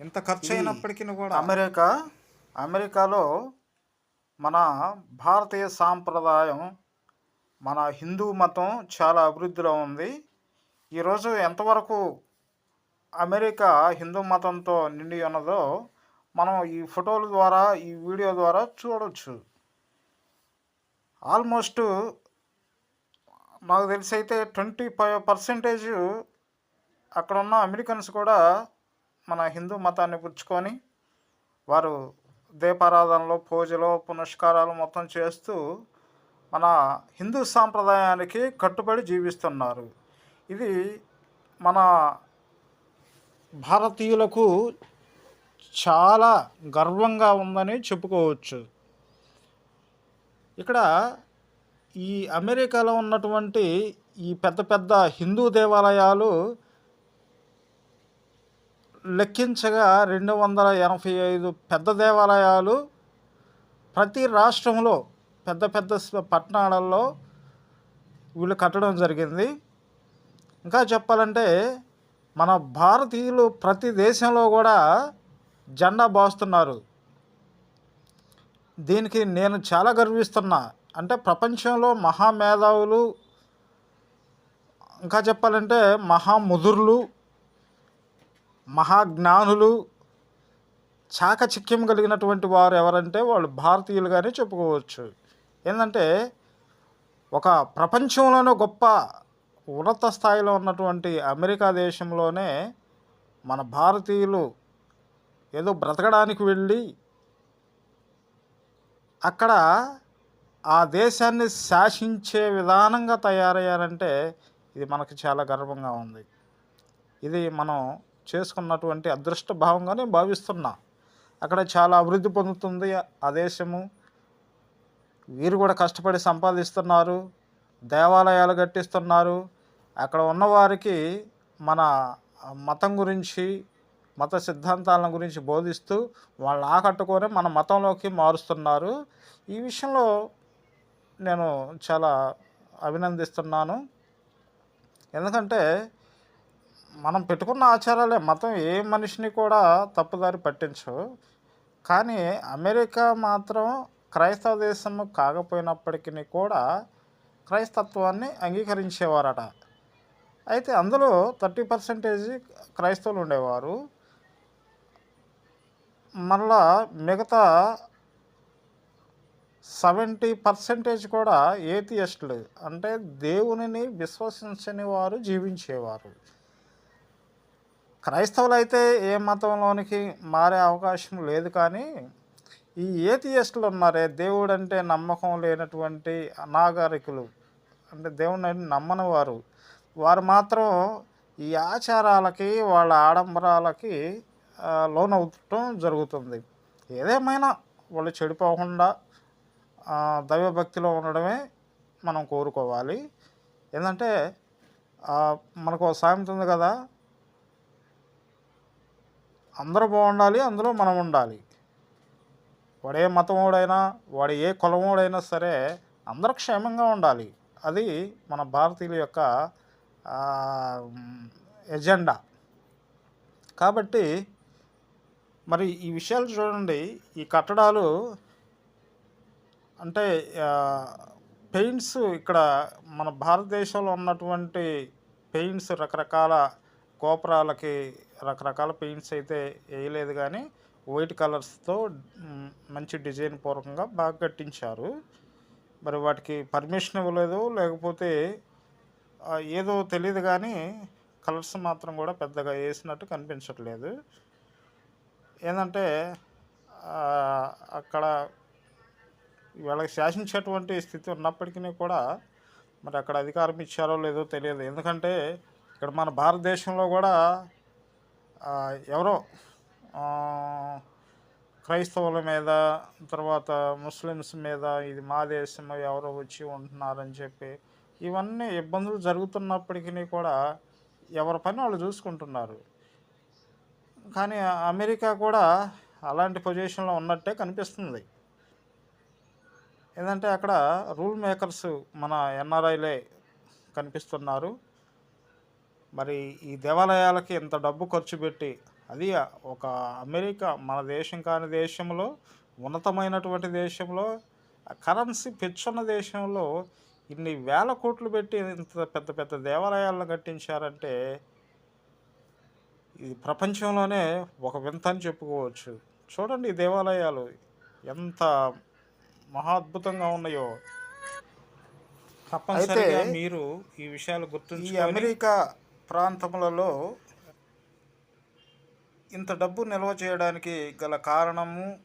ఇంత ఖర్చు అయినప్పటికీ కూడా అమెరికా అమెరికాలో మన భారతీయ సాంప్రదాయం మన హిందూ మతం చాలా అభివృద్ధిలో ఉంది. ఈరోజు ఎంతవరకు అమెరికా హిందూ మతంతో నిండి ఉన్నదో మనం ఈ ఫోటోల ద్వారా ఈ వీడియో ద్వారా చూడవచ్చు ఆల్మోస్ట్ నాకు తెలిసి అయితే ట్వంటీ ఫైవ్ పర్సెంటేజ్ అక్కడ ఉన్న అమెరికన్స్ కూడా మన హిందూ మతాన్ని పుచ్చుకొని వారు దీపారాధనలో పూజలు పునస్కారాలు మొత్తం చేస్తూ మన హిందూ సాంప్రదాయానికి కట్టుబడి జీవిస్తున్నారు. ఇది మన భారతీయులకు చాలా గర్వంగా ఉందని చెప్పుకోవచ్చు. ఇక్కడ ఈ అమెరికాలో ఉన్నటువంటి ఈ పెద్ద పెద్ద హిందూ దేవాలయాలు లెక్కించగా రెండు వందల ఎనభై ఐదు పెద్ద దేవాలయాలు ప్రతి రాష్ట్రంలో పెద్ద పెద్ద పట్టణాలలో వీళ్ళు కట్టడం జరిగింది. ఇంకా చెప్పాలంటే మన భారతీయులు ప్రతి దేశంలో కూడా జెండా బాస్తున్నారు. దీనికి నేను చాలా గర్విస్తున్నా. అంటే ప్రపంచంలో మహామేధావులు ఇంకా చెప్పాలంటే మహాముదుర్లు మహాజ్ఞానులు చాకచక్యం కలిగినటువంటి వారు ఎవరంటే వాళ్ళు భారతీయులుగానే చెప్పుకోవచ్చు. ఏంటంటే ఒక ప్రపంచంలోనే గొప్ప ఉన్నత స్థాయిలో ఉన్నటువంటి అమెరికా దేశంలోనే మన భారతీయులు ఏదో బ్రతకడానికి వెళ్ళి అక్కడ ఆ దేశాన్ని శాసించే విధానంగా తయారయ్యారంటే ఇది మనకు చాలా గర్వంగా ఉంది. ఇది మనం చేసుకున్నటువంటి అదృష్ట భావంగా నేను భావిస్తున్నా. అక్కడ చాలా అభివృద్ధి పొందుతుంది. ఆ దేశము వీరు కూడా కష్టపడి సంపాదిస్తున్నారు. దేవాలయాలు కట్టిస్తున్నారు. అక్కడ ఉన్నవారికి మన మతం గురించి మత సిద్ధాంతాల గురించి బోధిస్తూ వాళ్ళని ఆకట్టుకొని మన మతంలోకి మారుస్తున్నారు. ఈ విషయంలో నేను చాలా అభినందిస్తున్నాను. ఎందుకంటే మనం పెట్టుకున్న ఆచారాలే. మతం ఏ మనిషిని కూడా తప్పుదారి పట్టించవు కానీ అమెరికా మాత్రం క్రైస్తవ దేశము కాకపోయినప్పటికీ కూడా క్రైస్తత్వాన్ని అంగీకరించేవారట. అయితే అందులో థర్టీ పర్సెంటేజ్ క్రైస్తవులు ఉండేవారు. మళ్ళా మిగతా సెవెంటీ పర్సెంటేజ్ కూడా ఏతియస్టులు అంటే దేవునిని విశ్వసించని వారు జీవించేవారు. క్రైస్తవులు అయితే ఏ మతంలోనికి మారే అవకాశం లేదు కానీ ఈ ఏతియస్టులు ఉన్నారే దేవుడు అంటే నమ్మకం లేనటువంటి అనాగరికులు. అంటే దేవుడిని నమ్మని వారు వారు మాత్రం ఈ ఆచారాలకి వాళ్ళ ఆడంబరాలకి లోనవుతటం జరుగుతుంది. ఏదేమైనా వాళ్ళు చెడిపోకుండా దైవభక్తిలో ఉండడమే మనం కోరుకోవాలి. ఏంటంటే మనకు ఒక సామెత ఉంది కదా అందరూ బాగుండాలి అందులో మనం ఉండాలి. వాడు ఏ మతమోడైనా వాడు ఏ కులమోడైనా సరే అందరూ క్షేమంగా ఉండాలి. అది మన భారతీయుల యొక్క ఎజెండా. కాబట్టి మరి ఈ విషయాలు చూడండి ఈ కట్టడాలు అంటే పెయింట్స్ ఇక్కడ మన భారతదేశంలో ఉన్నటువంటి పెయింట్స్ రకరకాల గోపురాలకి రకరకాల పెయింట్స్ అయితే వేయలేదు కానీ వైట్ కలర్స్తో మంచి డిజైన్ పూర్వకంగా బాగా కట్టించారు. మరి వాటికి పర్మిషన్ ఇవ్వలేదు లేకపోతే ఏదో తెలియదు కానీ కలర్స్ మాత్రం కూడా పెద్దగా వేసినట్టు కనిపించట్లేదు. ఏంటంటే అక్కడ వీళ్ళకి శాసించేటువంటి స్థితి ఉన్నప్పటికీ కూడా మరి అక్కడ అధికారం ఇచ్చారో లేదో తెలియదు. ఎందుకంటే ఇక్కడ మన భారతదేశంలో కూడా ఎవరో క్రైస్తవుల మీద తర్వాత ముస్లిమ్స్ మీద ఇది మా దేశం ఎవరో వచ్చి ఉంటున్నారని చెప్పి ఇవన్నీ ఇబ్బందులు జరుగుతున్నప్పటికీ కూడా ఎవరి పని వాళ్ళు చూసుకుంటున్నారు. కానీ అమెరికా కూడా అలాంటి పొజిషన్లో ఉన్నట్టే కనిపిస్తుంది. ఏంటంటే అక్కడ రూల్ మేకర్స్ మన ఎన్ఆర్ఐలే కనిపిస్తున్నారు. మరి ఈ దేవాలయాలకి ఇంత డబ్బు ఖర్చు పెట్టి అది ఒక అమెరికా మన దేశం కాని దేశంలో ఉన్నతమైనటువంటి దేశంలో కరెన్సీ పెచ్చున్న దేశంలో ఇన్ని వేల కోట్లు పెట్టి ఇంత పెద్ద పెద్ద దేవాలయాలను కట్టించారంటే ఇది ప్రపంచంలోనే ఒక వింత అని చెప్పుకోవచ్చు. చూడండి ఈ దేవాలయాలు ఎంత మహాద్భుతంగా ఉన్నాయో. తప్పనిసరిగా మీరు ఈ విషయాలు ఈ గుర్తుంచుకొని అమెరికా ప్రాంతములలో ఇంత డబ్బు నిల్వ చేయడానికి గల కారణము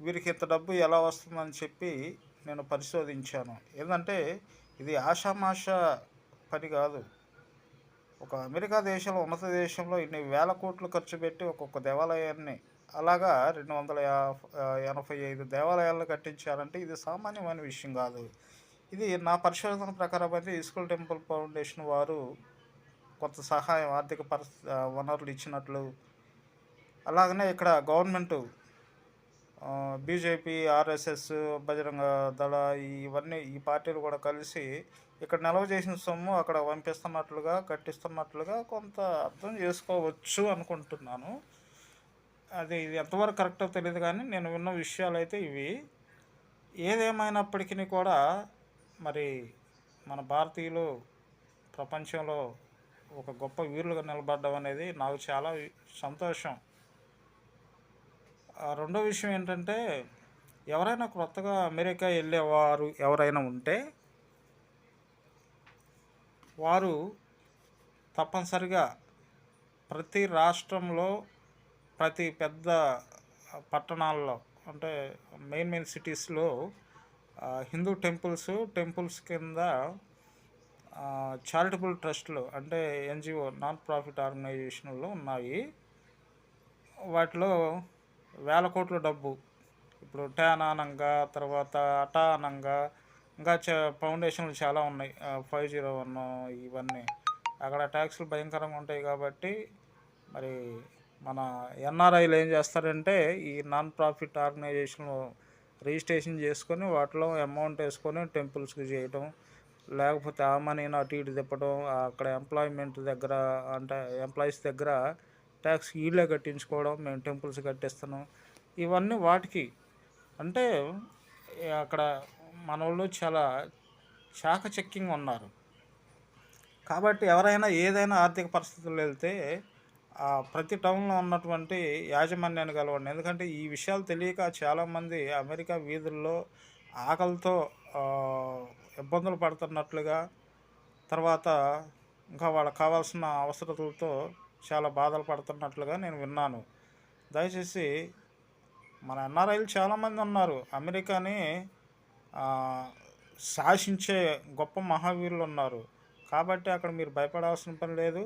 వీరికి ఇంత డబ్బు ఎలా వస్తుందని చెప్పి నేను పరిశోధించాను. ఏంటంటే ఇది ఆషామాష పని కాదు. ఒక అమెరికా దేశంలో ఉన్నత దేశంలో ఇన్ని వేల కోట్లు ఖర్చు పెట్టి ఒక్కొక్క దేవాలయాన్ని అలాగా రెండు వందల యా- ఎనభై ఐదు దేవాలయాలను కట్టించారంటే ఇది సామాన్యమైన విషయం కాదు. ఇది నా పరిశోధన ప్రకారం అయితే ఇస్కూల్ టెంపుల్ ఫౌండేషన్ వారు కొంత సహాయం ఆర్థిక పరిస్థితి వనరులు ఇచ్చినట్లు. అలాగనే ఇక్కడ గవర్నమెంట్ బీజేపీ ఆర్ఎస్ఎస్ బజరంగ దళ ఇవన్నీ ఈ పార్టీలు కూడా కలిసి ఇక్కడ నిల్వ చేసిన సొమ్ము అక్కడ పంపిస్తున్నట్లుగా కట్టిస్తున్నట్లుగా కొంత అర్థం చేసుకోవచ్చు అనుకుంటున్నాను. అది ఇది ఎంతవరకు కరెక్టో తెలియదు కానీ నేను విన్న విషయాలు అయితే ఇవి. ఏదేమైనప్పటికీ కూడా మరి మన భారతీయులు ప్రపంచంలో ఒక గొప్ప వీరులుగా నిలబడడం అనేది నాకు చాలా సంతోషం. ఆ రెండో విషయం ఏంటంటే ఎవరైనా కొత్తగా అమెరికా వెళ్ళేవారు ఎవరైనా ఉంటే వారు తప్పనిసరిగా ప్రతి రాష్ట్రంలో ప్రతి పెద్ద పట్టణాల్లో అంటే మెయిన్ మెయిన్ సిటీస్లో హిందూ టెంపుల్స్ టెంపుల్స్ కింద చారిటబుల్ ట్రస్ట్లు అంటే ఎన్జిఓ నాన్ ప్రాఫిట్ ఆర్గనైజేషన్లు ఉన్నాయి. వాటిలో వేల కోట్ల డబ్బు ఇప్పుడు ట్యాన్ తర్వాత అటా అనంగా ఇంకా చ ఫౌండేషన్లు చాలా ఉన్నాయి. ఫైవ్ జీరో వన్ ఇవన్నీ. అక్కడ ట్యాక్స్లు భయంకరంగా ఉంటాయి కాబట్టి మరి మన ఎన్ఆర్ఐలు ఏం చేస్తారంటే ఈ నాన్ ప్రాఫిట్ ఆర్గనైజేషన్ రిజిస్ట్రేషన్ చేసుకొని వాటిలో అమౌంట్ వేసుకొని టెంపుల్స్కి చేయటం లేకపోతే ఆ మనీని అటు ఇటు తిప్పడం అక్కడ ఎంప్లాయ్మెంట్ దగ్గర అంటే ఎంప్లాయీస్ దగ్గర ట్యాక్స్ వీళ్ళే కట్టించుకోవడం మేము టెంపుల్స్ కట్టిస్తున్నాం. ఇవన్నీ వాటికి అంటే అక్కడ మన వాళ్ళు చాలా చాకచక్యంగా ఉన్నారు. కాబట్టి ఎవరైనా ఏదైనా ఆర్థిక పరిస్థితుల్లో వెళ్తే ఆ ప్రతి టౌన్లో ఉన్నటువంటి యాజమాన్యాన్ని కలవండి. ఎందుకంటే ఈ విషయాలు తెలియక చాలామంది అమెరికా వీధుల్లో ఆకలితో ఇబ్బందులు పడుతున్నట్లుగా తర్వాత ఇంకా వాళ్ళకి కావాల్సిన అవసరతలతో చాలా బాధలు పడుతున్నట్లుగా నేను విన్నాను. దయచేసి మన ఎన్ఆర్ఐలు చాలామంది ఉన్నారు. అమెరికాని శాసించే గొప్ప మహావీరులు ఉన్నారు. కాబట్టి అక్కడ మీరు భయపడాల్సిన పని లేదు.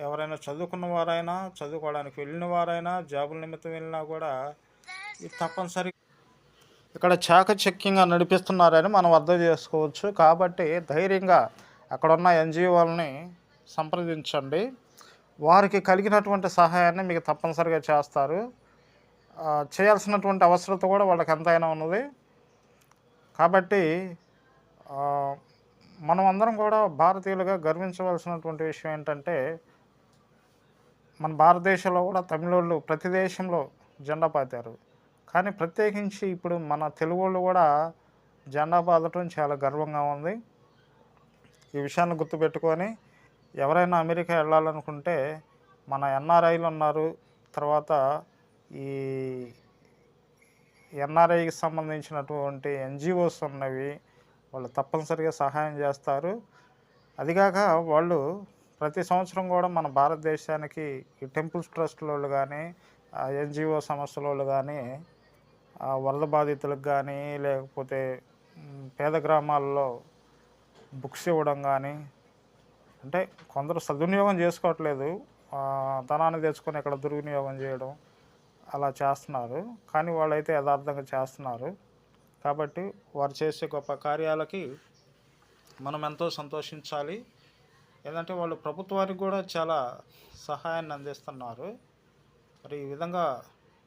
ఎవరైనా చదువుకున్న వారైనా చదువుకోవడానికి వెళ్ళిన వారైనా జాబుల నిమిత్తం వెళ్ళినా కూడా ఇది తప్పనిసరి ఇక్కడ చాకచక్యంగా నడిపిస్తున్నారని మనం అర్థం చేసుకోవచ్చు. కాబట్టి ధైర్యంగా అక్కడున్న ఎన్జిఓలని సంప్రదించండి. వారికి కలిగినటువంటి సహాయాన్ని మీకు తప్పనిసరిగా చేస్తారు. చేయాల్సినటువంటి అవసరత కూడా వాళ్ళకి ఎంతైనా ఉన్నది. కాబట్టి మనం అందరం కూడా భారతీయులుగా గర్వించవలసినటువంటి విషయం ఏంటంటే మన భారతదేశంలో కూడా తమిళోళ్ళు ప్రతి దేశంలో జెండా పాతారు. కానీ ప్రత్యేకించి ఇప్పుడు మన తెలుగు వాళ్ళు కూడా జెండా పాతడం చాలా గర్వంగా ఉంది. ఈ విషయాన్ని గుర్తుపెట్టుకొని ఎవరైనా అమెరికా వెళ్ళాలనుకుంటే మన ఎన్ఆర్ఐలు ఉన్నారు. తర్వాత ఈ ఎన్ఆర్ఐకి సంబంధించినటువంటి ఎన్జిఓస్ ఉన్నవి వాళ్ళు తప్పనిసరిగా సహాయం చేస్తారు. అదిగాక వాళ్ళు ప్రతి సంవత్సరం కూడా మన భారతదేశానికి ఈ టెంపుల్స్ ట్రస్ట్ వాళ్ళు కానీ ఎన్జిఓ సంస్థల వాళ్ళు కానీ వరద బాధితులకు కానీ లేకపోతే పేద గ్రామాల్లో బుక్స్ ఇవ్వడం కానీ అంటే కొందరు సద్వినియోగం చేసుకోవట్లేదు. ధనాన్ని తెచ్చుకొని ఇక్కడ దుర్వినియోగం చేయడం అలా చేస్తున్నారు. కానీ వాళ్ళైతే యథార్థంగా చేస్తున్నారు. కాబట్టి వారు చేసే గొప్ప కార్యాలకి మనం ఎంతో సంతోషించాలి. ఏంటంటే వాళ్ళు ప్రభుత్వానికి కూడా చాలా సహాయాన్ని అందిస్తున్నారు. మరి ఈ విధంగా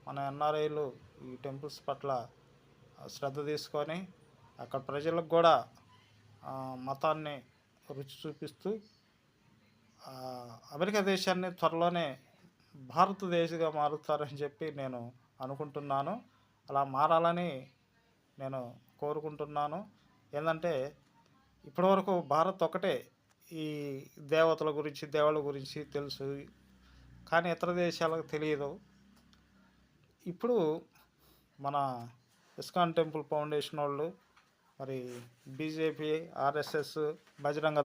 మన ఎన్ఆర్ఐలు ఈ టెంపుల్స్ పట్ల శ్రద్ధ తీసుకొని అక్కడ ప్రజలకు కూడా మతాన్ని రుచి చూపిస్తూ అమెరికా దేశాన్ని త్వరలోనే భారతదేశంగా మారుతారని చెప్పి నేను అనుకుంటున్నాను. అలా మారాలని నేను కోరుకుంటున్నాను. ఏంటంటే ఇప్పటివరకు భారత్ ఒకటే ఈ దేవతల గురించి దేవుళ్ళ గురించి తెలుసు. కానీ ఇతర దేశాలకు తెలియదు. ఇప్పుడు మన ఇస్కాన్ టెంపుల్ ఫౌండేషన్ వాళ్ళు మరి బీజేపీ ఆర్ఎస్ఎస్ బజరంగ